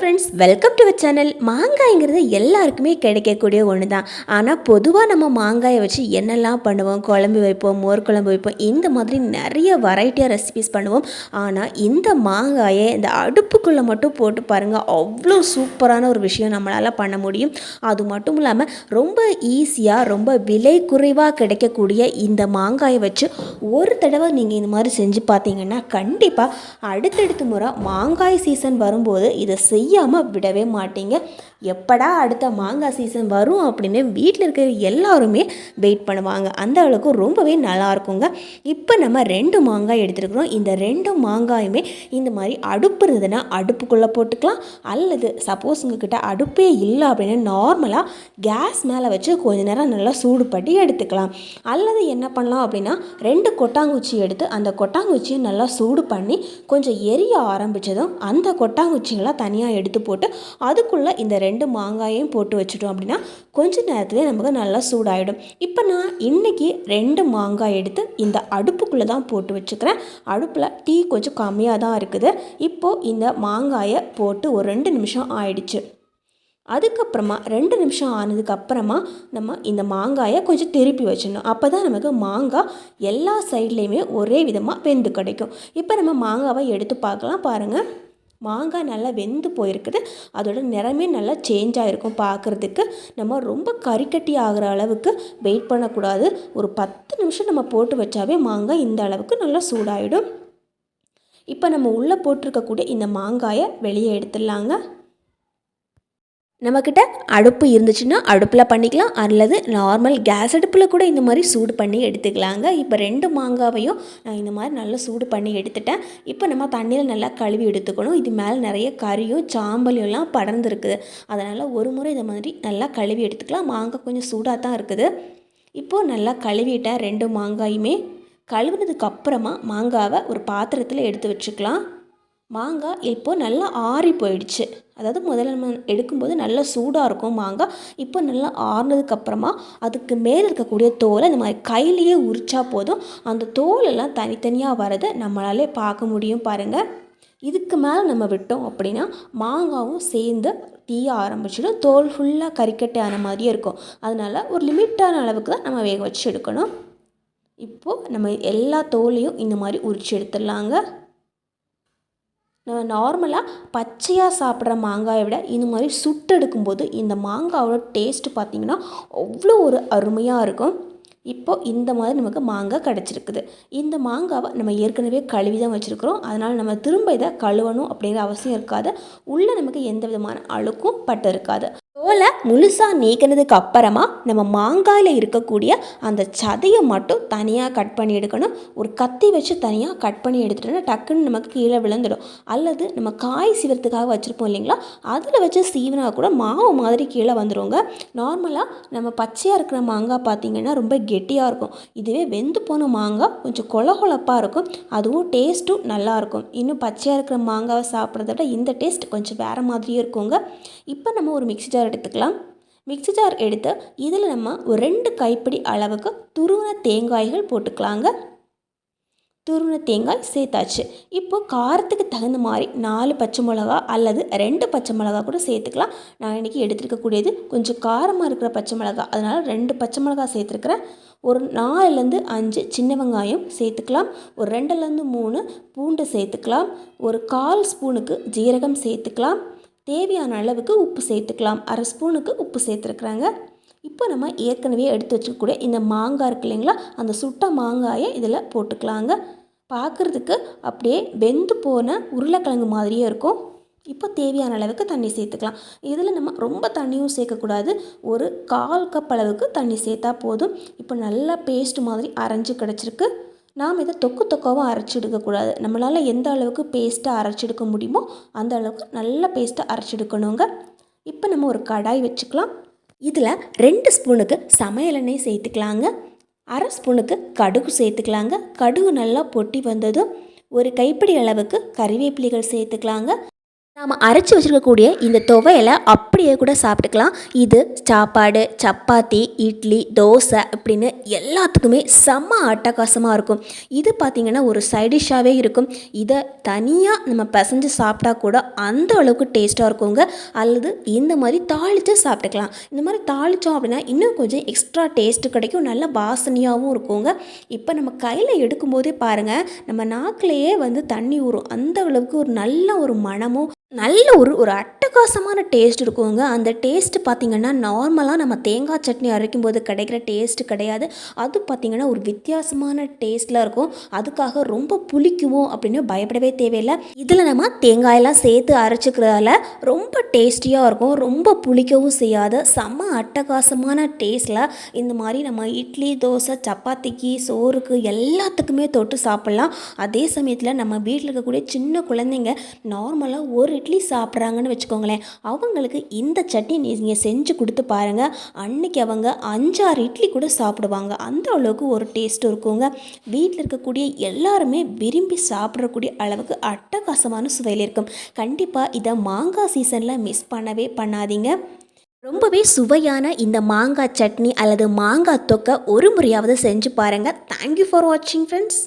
Friends welcome to channel மாங்காய்ங்கிறது எல்லாருக்குமே கிடைக்கக்கூடிய ஒன்று தான் ஆனால் பொதுவாக நம்ம மாங்காயை வச்சு என்னெல்லாம் பண்ணுவோம்? குழம்பு வைப்போம் மோர் குழம்பு வைப்போம் இந்த மாதிரி நிறைய வெரைட்டியாக ரெசிபிஸ் பண்ணுவோம். ஆனால் இந்த மாங்காயை இந்த அடுப்புக்குள்ளே மட்டும் போட்டு பாருங்கள் அவ்வளோ சூப்பரான ஒரு விஷயம் நம்மளால் பண்ண முடியும். அது மட்டும் இல்லாமல் ரொம்ப ஈஸியாக ரொம்ப விலை குறைவாக கிடைக்கக்கூடிய இந்த மாங்காயை வச்சு ஒரு தடவை நீங்கள் இந்த மாதிரி செஞ்சு பார்த்தீங்கன்னா கண்டிப்பாக அடுத்தடுத்த முறை மாங்காய் சீசன் வரும்போது இதை செய்யாமல் விடவே மாட்டீங்க. எப்படா அடுத்த மாங்காய் சீசன் வரும் அப்படின்னு வீட்டில் இருக்கிற எல்லாருமே வெயிட் பண்ணுவாங்க. அந்த அளவுக்கு ரொம்பவே நல்லா இருக்குங்க. இப்போ நம்ம ரெண்டு மாங்காய் எடுத்துருக்குறோம். இந்த ரெண்டு மாங்காயுமே இந்த மாதிரி அடுப்பு இருந்ததுன்னா அடுப்புக்குள்ளே போட்டுக்கலாம். அல்லது சப்போஸ் உங்ககிட்ட அடுப்பே இல்லை அப்படின்னா நார்மலாக கேஸ் மேலே வச்சு கொஞ்ச நேரம் நல்லா சூடு பண்ணி எடுத்துக்கலாம். அல்லது என்ன பண்ணலாம் அப்படின்னா ரெண்டு கொட்டாங்குச்சி எடுத்து அந்த கொட்டாங்குச்சியை நல்லா சூடு பண்ணி கொஞ்சம் எரிய ஆரம்பித்ததும் அந்த கொட்டாங்குச்சிகளை தனியாக எடுத்து போட்டு அதுக்குள்ளே இந்த ரெண்டு ரெண்டு மாங்காயையும் போட்டு வச்சுட்டோம் அப்படின்னா கொஞ்ச நேரத்துலேயே நமக்கு நல்லா சூடாயிடும். இப்போ நான் இன்றைக்கி ரெண்டு மாங்காய் எடுத்து இந்த அடுப்புக்குள்ளே தான் போட்டு வச்சுக்கிறேன். அடுப்பில் டீ கொஞ்சம் கம்மியாக தான் இருக்குது. இப்போது இந்த மாங்காயை போட்டு ஒரு ரெண்டு நிமிஷம் ஆயிடுச்சு. அதுக்கப்புறமா ரெண்டு நிமிஷம் ஆனதுக்கப்புறமா நம்ம இந்த மாங்காயை கொஞ்சம் திருப்பி வச்சிடணும். அப்போ தான் நமக்கு மாங்காய் எல்லா சைட்லேயுமே ஒரே விதமாக வெந்து கிடைக்கும். இப்போ நம்ம மாங்காவை எடுத்து பார்க்கலாம் பாருங்கள் மாங்காய் நல்லா வெந்து போயிருக்குது. அதோட நிறமே நல்லா சேஞ்ச் ஆகிருக்கும் பார்க்குறதுக்கு. நம்ம ரொம்ப கறிக்கட்டி ஆகிற அளவுக்கு வெயிட் பண்ணக்கூடாது. ஒரு பத்து நிமிஷம் நம்ம போட்டு வச்சாவே மாங்காய் இந்த அளவுக்கு நல்லா சூடாயிடும். இப்போ நம்ம உள்ளே போட்டிருக்கக்கூடிய இந்த மாங்காயை வெளியே எடுத்துடலாங்க. நம்மக்கிட்ட அடுப்பு இருந்துச்சுன்னா அடுப்பில் பண்ணிக்கலாம். அல்லது நார்மல் கேஸ் அடுப்பில் கூட இந்த மாதிரி சூடு பண்ணி எடுத்துக்கலாங்க. இப்போ ரெண்டு மாங்காவையும் நான் இந்த மாதிரி நல்லா சூடு பண்ணி எடுத்துட்டேன். இப்போ நம்ம தண்ணியில் நல்லா கழுவி எடுத்துக்கணும். இது மேலே நிறைய கறியும் சாம்பலையும்லாம் படர்ந்துருக்குது. அதனால் ஒரு முறை இதை மாதிரி நல்லா கழுவி எடுத்துக்கலாம். மாங்காய் கொஞ்சம் சூடாக தான் இருக்குது. இப்போது நல்லா கழுவிட்டேன் ரெண்டு மாங்காயுமே கழுவுனதுக்கு அப்புறமா மாங்காவை ஒரு பாத்திரத்தில் எடுத்து வச்சுக்கலாம். மாங்காய் இப்போது நல்லா ஆறி போயிடுச்சு. அதாவது முதல்ல நம்ம எடுக்கும்போது நல்லா சூடாக இருக்கும் மாங்காய். இப்போ நல்லா ஆறுனதுக்கப்புறமா அதுக்கு மேலே இருக்கக்கூடிய தோலை இந்த மாதிரி கையிலேயே உரிச்சா போதும். அந்த தோலெல்லாம் தனித்தனியாக வரதை நம்மளாலே பார்க்க முடியும் பாருங்கள் இதுக்கு மேலே நம்ம விட்டோம் அப்படின்னா மாங்காவும் சேர்ந்து தீய ஆரம்பிச்சிடும். தோல் ஃபுல்லாக கறிக்கட்டை ஆன மாதிரியே இருக்கும். அதனால் ஒரு லிமிட்டான அளவுக்கு தான் நம்ம வேக வச்சு எடுக்கணும். இப்போது நம்ம எல்லா தோலையும் இந்த மாதிரி உரித்து எடுத்துடலாங்க. நம்ம நார்மலாக பச்சையாக சாப்பிட்ற மாங்காயை விட இந்த மாதிரி சுட்டெடுக்கும்போது இந்த மாங்காவோட டேஸ்ட்டு பார்த்திங்கன்னா அவ்வளோ ஒரு அருமையாக இருக்கும். இப்போது இந்த மாதிரி நமக்கு மாங்காய் கிடச்சிருக்குது. இந்த மாங்காவை நம்ம ஏற்கனவே கழுவி தான் வச்சுருக்குறோம். அதனால் நம்ம திரும்ப இதை கழுவணும் அப்படிங்கிற அவசியம் இருக்காது. உள்ளே நமக்கு எந்த விதமான அழுக்கும் பட்டு இருக்காது. தோலை முழுசாக நீக்கினதுக்கு அப்புறமா நம்ம மாங்காயில் இருக்கக்கூடிய அந்த சதையை மட்டும் தனியாக கட் பண்ணி எடுக்கணும். ஒரு கத்தி வச்சு தனியாக கட் பண்ணி எடுத்துட்டோம்னா டக்குன்னு நமக்கு கீழே விழுந்துடும். அல்லது நம்ம காய் சீவரத்துக்காக வச்சுருப்போம் இல்லைங்களா? அதில் வச்சு சீவினா கூட மாவு மாதிரி கீழே வந்துடுங்க நார்மலாக நம்ம பச்சையாக இருக்கிற மாங்காய் பார்த்திங்கன்னா ரொம்ப கெட்டியாக இருக்கும். இதுவே வெந்து போன மாங்காய் கொஞ்சம் கொலகொலப்பாக இருக்கும். அதுவும் டேஸ்ட்டும் நல்லாயிருக்கும் இன்னும் பச்சையாக இருக்கிற மாங்காவை சாப்பிட்றத விட இந்த டேஸ்ட் கொஞ்சம் வேறு மாதிரியும் இருக்குங்க. இப்போ நம்ம ஒரு மிக்சி ஜார் எடுத்துக்கலாம். மிக்சி ஜார் எடுத்து இதில் நம்ம ஒரு ரெண்டு கைப்பிடி அளவுக்கு துருவன தேங்காய்கள் போட்டுக்கலாங்க. துருவன தேங்காய் சேர்த்தாச்சு. இப்போ காரத்துக்கு தகுந்த மாதிரி நாலு பச்சை மிளகா அல்லது ரெண்டு பச்சை மிளகா கூட சேர்த்துக்கலாம். நான் இன்றைக்கி எடுத்துருக்கக்கூடியது கொஞ்சம் காரமாக இருக்கிற பச்சை மிளகா. அதனால் ரெண்டு பச்சை மிளகா சேர்த்துருக்குறேன். ஒரு நாலுலேருந்து அஞ்சு சின்ன வெங்காயம் சேர்த்துக்கலாம். ஒரு ரெண்டுலேருந்து மூணு பூண்டு சேர்த்துக்கலாம். ஒரு கால் ஸ்பூனுக்கு ஜீரகம் சேர்த்துக்கலாம். தேவையான அளவுக்கு உப்பு சேர்த்துக்கலாம். அரை ஸ்பூனுக்கு உப்பு சேர்த்துருக்குறாங்க. இப்போ நம்ம ஏற்கனவே எடுத்து வச்சுக்கக்கூடிய இந்த மாங்காய் இருக்கு இல்லைங்களா? அந்த சுட்ட மாங்காயை இதில் போட்டுக்கலாங்க. பார்க்குறதுக்கு அப்படியே வெந்து போன உருளைக்கிழங்கு மாதிரியே இருக்கும். இப்போ தேவையான அளவுக்கு தண்ணி சேர்த்துக்கலாம். இதில் நம்ம ரொம்ப தண்ணியும் சேர்க்கக்கூடாது. ஒரு கால் கப் அளவுக்கு தண்ணி சேர்த்தா போதும். இப்போ நல்லா பேஸ்ட் மாதிரி அரைஞ்சி கிடச்சிருக்கு. நாம் இதை தொக்கு தொக்காவும் அரைச்சி எடுக்கக்கூடாது நம்மளால் எந்த அளவுக்கு பேஸ்ட்டாக அரைச்சிடுக்க முடியுமோ அந்த அளவுக்கு நல்ல பேஸ்ட்டாக அரைச்சி எடுக்கணுங்க இப்போ நம்ம ஒரு கடாய் வச்சுக்கலாம். இதில் ரெண்டு ஸ்பூனுக்கு சமையல் எண்ணெய் சேர்த்துக்கலாங்க. அரை ஸ்பூனுக்கு கடுகு சேர்த்துக்கலாங்க. கடுகு நல்லா பொட்டி வந்ததும் ஒரு கைப்பிடி அளவுக்கு கறிவேப்பிலைகள் சேர்த்துக்கலாங்க. நாம் அரைச்சி வச்சுருக்கக்கூடிய இந்த துவையலை அப்படியே கூட சாப்பிட்டுக்கலாம். இது சாப்பாடு சப்பாத்தி இட்லி தோசை இப்படின்னு எல்லாத்துக்குமே செம்ம அட்டகாசமாக இருக்கும். இது பார்த்திங்கன்னா ஒரு சைடிஷ்ஷாகவே இருக்கும். இதை தனியாக நம்ம பிசைஞ்சு சாப்பிட்டா கூட அந்த அளவுக்கு டேஸ்ட்டாக இருக்குங்க. அல்லது இந்த மாதிரி தாளித்து சாப்பிட்டுக்கலாம். இந்த மாதிரி தாளித்தோம் அப்படின்னா இன்னும் கொஞ்சம் எக்ஸ்ட்ரா டேஸ்ட்டு கிடைக்கும். நல்ல வாசனையாகவும் இருக்குங்க. இப்போ நம்ம கையில் எடுக்கும்போதே பாருங்கள் நம்ம நாக்கிலேயே வந்து தண்ணி ஊறும். அந்த அளவுக்கு ஒரு நல்ல ஒரு மணமும் நல்ல ஒரு ஒரு அட்டகாசமான டேஸ்ட் இருக்குங்க. அந்த டேஸ்ட்டு பார்த்திங்கன்னா நார்மலாக நம்ம தேங்காய் சட்னி அரைக்கும் போது கிடைக்கிற டேஸ்ட்டு கிடையாது. அது பார்த்திங்கன்னா ஒரு வித்தியாசமான டேஸ்ட்டில் இருக்கும். அதுக்காக ரொம்ப புளிக்குமோ அப்படின்னு பயப்படவே தேவையில்லை. இதில் நம்ம தேங்காயெல்லாம் சேர்த்து அரைச்சிக்கிறதால ரொம்ப டேஸ்டியாக இருக்கும். ரொம்ப புளிக்கவும் செய்யாது. செம்ம அட்டகாசமான டேஸ்ட்டில் இந்த மாதிரி நம்ம இட்லி தோசை சப்பாத்திக்கு சோறுக்கு எல்லாத்துக்குமே தொட்டு சாப்பிட்லாம். அதே சமயத்தில் நம்ம வீட்டில் இருக்கக்கூடிய சின்ன குழந்தைங்க நார்மலாக ஒரு இட்லி சாப்பிட்றாங்கன்னு வச்சுக்கோங்களேன். அவங்களுக்கு இந்த சட்னி நீங்கள் செஞ்சு கொடுத்து பாருங்கள் அன்னைக்கு அவங்க அஞ்சாறு இட்லி கூட சாப்பிடுவாங்க. அந்த அளவுக்கு ஒரு டேஸ்ட் இருக்குங்க. வீட்டில் இருக்கக்கூடிய எல்லாருமே விரும்பி சாப்பிடக்கூடிய அளவுக்கு அட்டகாசமான சுவையில் இருக்கும். கண்டிப்பாக இதை மாங்காய் சீசனில் மிஸ் பண்ணவே பண்ணாதீங்க. ரொம்பவே சுவையான இந்த மாங்காய் சட்னி அல்லது மாங்காய் தொக்கை ஒரு முறையாவது செஞ்சு பாருங்கள் தேங்க்யூ ஃபார் வாட்சிங் ஃப்ரெண்ட்ஸ்